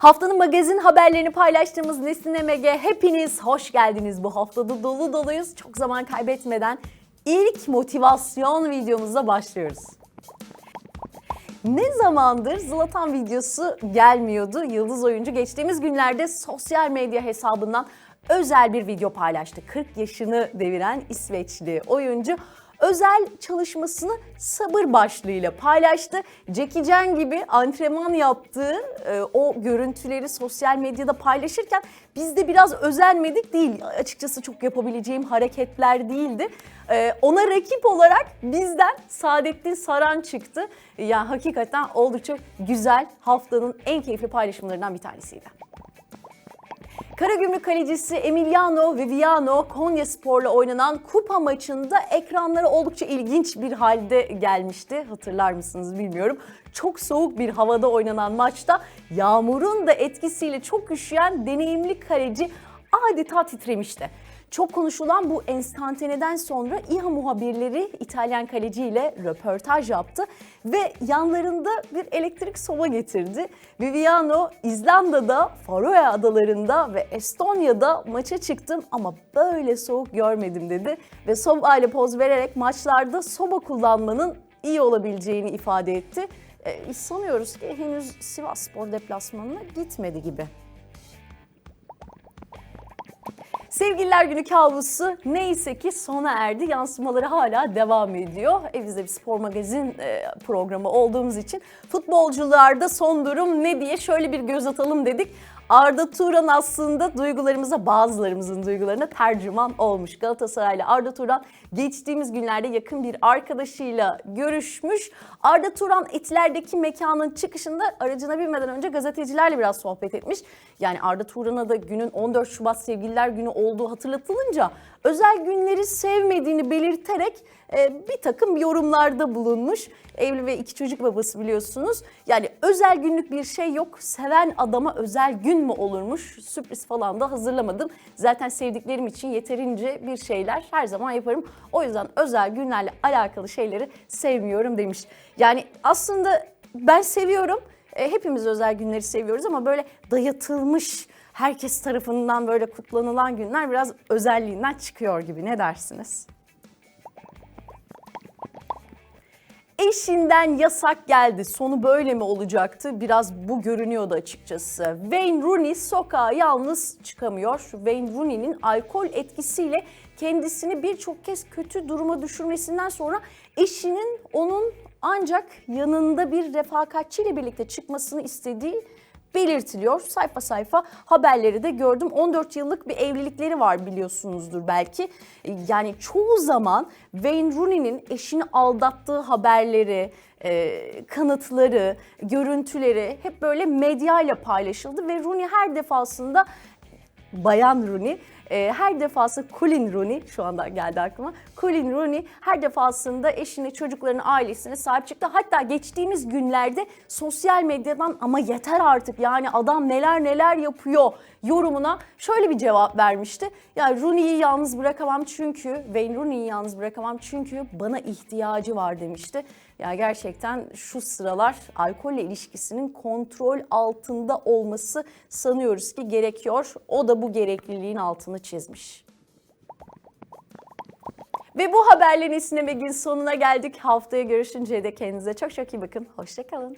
Haftanın magazin haberlerini paylaştığımız Nesin MG hepiniz hoş geldiniz. Bu haftada dolu doluyuz. Çok zaman kaybetmeden ilk motivasyon videomuzla başlıyoruz. Ne zamandır Zlatan videosu gelmiyordu. Yıldız oyuncu geçtiğimiz günlerde sosyal medya hesabından özel bir video paylaştı. 40 yaşını deviren İsveçli oyuncu özel çalışmasını sabır başlığıyla paylaştı. Jackie Chan gibi antrenman yaptığı e, o görüntüleri sosyal medyada paylaşırken biz de biraz özenmedik değil. Açıkçası çok yapabileceğim hareketler değildi. E, ona rakip olarak bizden Saadettin Saran çıktı. Yani hakikaten oldukça güzel haftanın en keyifli paylaşımlarından bir tanesiydi. Karagümrük kalecisi Emiliano Viviano Konya Spor'la oynanan kupa maçında ekranlara oldukça ilginç bir halde gelmişti. Hatırlar mısınız bilmiyorum. Çok soğuk bir havada oynanan maçta yağmurun da etkisiyle çok üşüyen deneyimli kaleci adeta titremişti. Çok konuşulan bu enstantaneden sonra İHA muhabirleri İtalyan kaleciyle röportaj yaptı ve yanlarında bir elektrik soba getirdi. Viviano İzlanda'da, Faroe Adaları'nda ve Estonya'da maça çıktım ama böyle soğuk görmedim dedi ve soba ile poz vererek maçlarda soba kullanmanın iyi olabileceğini ifade etti. E, sanıyoruz ki henüz Sivas Spor deplasmanına gitmedi gibi. Sevgililer Günü kabusu neyse ki sona erdi. Yansımaları hala devam ediyor. E bir spor magazin e, programı olduğumuz için futbolcularda son durum ne diye şöyle bir göz atalım dedik. Arda Turan aslında duygularımıza bazılarımızın duygularına tercüman olmuş. Galatasaraylı Arda Turan geçtiğimiz günlerde yakın bir arkadaşıyla görüşmüş. Arda Turan Etiler'deki mekanın çıkışında aracına binmeden önce gazetecilerle biraz sohbet etmiş. Yani Arda Turan'a da günün 14 Şubat Sevgililer Günü olduğu hatırlatılınca özel günleri sevmediğini belirterek e, bir takım yorumlarda bulunmuş. Evli ve iki çocuk babası biliyorsunuz. Yani özel günlük bir şey yok. Seven adama özel gün mü olurmuş? Sürpriz falan da hazırlamadım. Zaten sevdiklerim için yeterince bir şeyler her zaman yaparım. O yüzden özel günlerle alakalı şeyleri sevmiyorum demiş. Yani aslında ben seviyorum. E, hepimiz özel günleri seviyoruz ama böyle dayatılmış herkes tarafından böyle kutlanılan günler biraz özelliğinden çıkıyor gibi. Ne dersiniz? Eşinden yasak geldi. Sonu böyle mi olacaktı? Biraz bu görünüyordu açıkçası. Wayne Rooney sokağa yalnız çıkamıyor. Wayne Rooney'nin alkol etkisiyle kendisini birçok kez kötü duruma düşürmesinden sonra eşinin onun ancak yanında bir refakatçiyle birlikte çıkmasını istediği belirtiliyor. Sayfa sayfa haberleri de gördüm. 14 yıllık bir evlilikleri var biliyorsunuzdur belki. Yani çoğu zaman Wayne Rooney'nin eşini aldattığı haberleri, e, kanıtları, görüntüleri hep böyle medyayla paylaşıldı ve Rooney her defasında Bayan Rooney e, her defasında Colin Rooney şu anda geldi aklıma. Colin Rooney her defasında eşini, çocuklarını, ailesine sahip çıktı. Hatta geçtiğimiz günlerde sosyal medyadan ama yeter artık yani adam neler neler yapıyor yorumuna şöyle bir cevap vermişti. Yani Rooney'i yalnız bırakamam çünkü Wayne Rooney'i yalnız bırakamam çünkü bana ihtiyacı var demişti. Ya gerçekten şu sıralar alkolle ilişkisinin kontrol altında olması sanıyoruz ki gerekiyor. O da bu gerekliliğin altını çizmiş. Ve bu haberlerin Sinemegin sonuna geldik. Haftaya görüşünceye de kendinize çok çok iyi bakın. Hoşçakalın.